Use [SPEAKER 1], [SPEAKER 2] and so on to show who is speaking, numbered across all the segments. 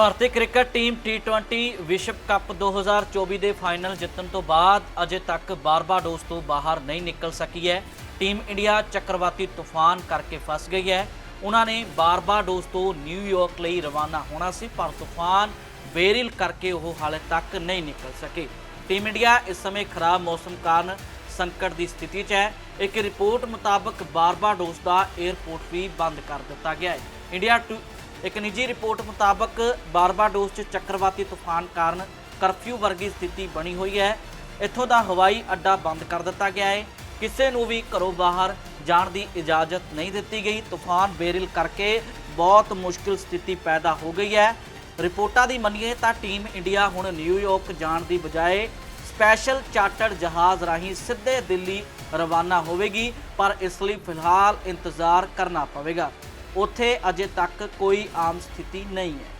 [SPEAKER 1] ਭਾਰਤੀ cricket team T20 ਵਿਸ਼ਵ cup 2024 ਦੇ final ਜਿੱਤਣ ਤੋਂ ਬਾਅਦ ਅਜੇ ਤੱਕ ਬਾਰਬਾਡੋਸ ਤੋਂ ਬਾਹਰ ਨਹੀਂ ਨਿਕਲ ਸਕੀ ਹੈ। ਟੀਮ ਇੰਡੀਆ ਚੱਕਰਵਾਤੀ ਤੂਫਾਨ ਕਰਕੇ ਫਸ ਗਈ ਹੈ। ਉਹਨਾਂ ਨੇ ਬਾਰਬਾਡੋਸ ਤੋਂ ਨਿਊਯਾਰਕ ਲਈ ਰਵਾਨਾ ਹੋਣਾ ਸੀ, ਪਰ ਤੂਫਾਨ ਬੇਰਿਲ ਕਰਕੇ ਉਹ ਹਾਲੇ ਤੱਕ ਨਹੀਂ ਨਿਕਲ ਸਕੇ। ਟੀਮ ਇੰਡੀਆ ਇਸ ਸਮੇਂ ਖਰਾਬ ਮੌਸਮ ਕਾਰਨ ਸੰਕਟ ਦੀ ਸਥਿਤੀ 'ਚ ਹੈ। ਇੱਕ ਰਿਪੋਰਟ ਮੁਤਾਬਕ ਬਾਰਬਾਡੋਸ ਦਾ 에ਅਰਪੋਰਟ ਵੀ ਬੰਦ ਕਰ ਦਿੱਤਾ ਗਿਆ ਹੈ। ਇੰਡੀਆ ਟੂ ਇੱਕ ਨਿੱਜੀ ਰਿਪੋਰਟ ਮੁਤਾਬਕ ਬਾਰਬਾਡੋਸ 'ਚ ਚੱਕਰਵਾਤੀ ਤੂਫਾਨ ਕਾਰਨ ਕਰਫਿਊ ਵਰਗੀ ਸਥਿਤੀ ਬਣੀ ਹੋਈ ਹੈ। ਇੱਥੋਂ ਦਾ ਹਵਾਈ ਅੱਡਾ ਬੰਦ ਕਰ ਦਿੱਤਾ ਗਿਆ ਹੈ। ਕਿਸੇ ਨੂੰ ਵੀ ਘਰੋਂ ਬਾਹਰ ਜਾਣ ਦੀ ਇਜਾਜ਼ਤ ਨਹੀਂ ਦਿੱਤੀ ਗਈ। ਤੂਫਾਨ ਬੇਰਿਲ ਕਰਕੇ ਬਹੁਤ ਮੁਸ਼ਕਿਲ ਸਥਿਤੀ ਪੈਦਾ ਹੋ ਗਈ ਹੈ। ਰਿਪੋਰਟਾਂ ਦੀ ਮੰਨੀਏ ਤਾਂ ਟੀਮ ਇੰਡੀਆ ਹੁਣ ਨਿਊਯਾਰਕ ਜਾਣ ਦੀ ਬਜਾਏ ਸਪੈਸ਼ਲ ਚਾਰਟਰਡ ਜਹਾਜ਼ ਰਾਹੀਂ ਸਿੱਧੇ ਦਿੱਲੀ ਰਵਾਨਾ ਹੋਵੇਗੀ, ਪਰ ਇਸ ਲਈ ਫਿਲਹਾਲ ਇੰਤਜ਼ਾਰ ਕਰਨਾ ਪਵੇਗਾ। ਉੱਥੇ ਅਜੇ ਤੱਕ ਕੋਈ ਆਮ ਸਥਿਤੀ ਨਹੀਂ ਹੈ।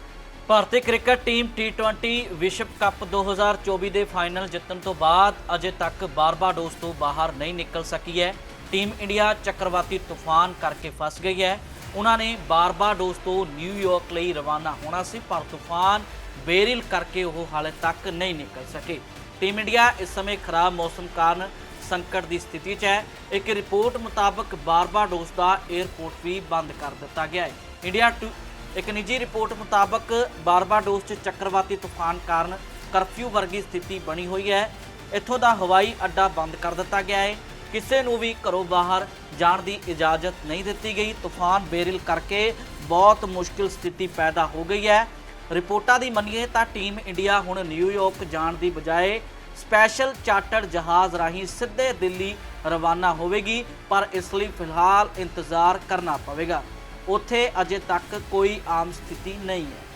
[SPEAKER 1] ਭਾਰਤੀ ਕ੍ਰਿਕਟ ਟੀਮ T20 ਵਿਸ਼ਵ ਕੱਪ 2024 ਦੇ ਫਾਈਨਲ ਜਿੱਤਣ ਤੋਂ ਬਾਅਦ ਅਜੇ ਤੱਕ ਬਾਰਬਾਡੋਸ ਤੋਂ ਬਾਹਰ ਨਹੀਂ ਨਿਕਲ ਸਕੀ ਹੈ। ਟੀਮ ਇੰਡੀਆ ਚੱਕਰਵਾਤੀ ਤੂਫਾਨ ਕਰਕੇ ਫਸ ਗਈ ਹੈ। ਉਹਨਾਂ ਨੇ ਬਾਰਬਾਡੋਸ ਤੋਂ ਨਿਊਯਾਰਕ ਲਈ ਰਵਾਨਾ ਹੋਣਾ ਸੀ, ਪਰ ਤੂਫਾਨ ਬੇਰਿਲ ਕਰਕੇ ਉਹ ਹਾਲੇ ਤੱਕ ਨਹੀਂ ਨਿਕਲ ਸਕੇ। ਟੀਮ ਇੰਡੀਆ ਇਸ ਸਮੇਂ ਖਰਾਬ ਮੌਸਮ ਕਾਰਨ ਸੰਕਟ ਦੀ ਸਥਿਤੀ 'ਚ ਹੈ। ਇੱਕ ਰਿਪੋਰਟ ਮੁਤਾਬਕ ਬਾਰਬਾਡੋਸ ਦਾ 에ਅਰਪੋਰਟ ਵੀ ਬੰਦ ਕਰ ਦਿੱਤਾ ਗਿਆ ਹੈ। ਇੰਡੀਆ ਟੂ ਇੱਕ ਨਿੱਜੀ ਰਿਪੋਰਟ ਮੁਤਾਬਕ ਬਾਰਬਾਡੋਸ 'ਚ ਚੱਕਰਵਾਤੀ ਤੂਫਾਨ ਕਾਰਨ ਕਰਫਿਊ ਵਰਗੀ ਸਥਿਤੀ ਬਣੀ ਹੋਈ ਹੈ। ਇੱਥੋਂ ਦਾ ਹਵਾਈ ਅੱਡਾ ਬੰਦ ਕਰ ਦਿੱਤਾ ਗਿਆ ਹੈ। ਕਿਸੇ ਨੂੰ ਵੀ ਘਰੋਂ ਬਾਹਰ ਜਾਣ ਦੀ ਇਜਾਜ਼ਤ ਨਹੀਂ ਦਿੱਤੀ ਗਈ। ਤੂਫਾਨ ਬੇਰਿਲ ਕਰਕੇ ਬਹੁਤ ਮੁਸ਼ਕਿਲ ਸਥਿਤੀ ਪੈਦਾ ਹੋ ਗਈ ਹੈ। ਰਿਪੋਰਟਾਂ ਦੀ ਮੰਨੀਏ ਤਾਂ ਟੀਮ ਇੰਡੀਆ ਹੁਣ ਨਿਊਯਾਰਕ ਜਾਣ ਦੀ ਬਜਾਏ ਸਪੈਸ਼ਲ ਚਾਰਟਰਡ ਜਹਾਜ਼ ਰਾਹੀਂ ਸਿੱਧੇ ਦਿੱਲੀ ਰਵਾਨਾ ਹੋਵੇਗੀ, ਪਰ ਇਸ ਲਈ ਫਿਲਹਾਲ ਇੰਤਜ਼ਾਰ ਕਰਨਾ ਪਵੇਗਾ। ਉੱਥੇ ਅਜੇ ਤੱਕ ਕੋਈ ਆਮ ਸਥਿਤੀ ਨਹੀਂ ਹੈ।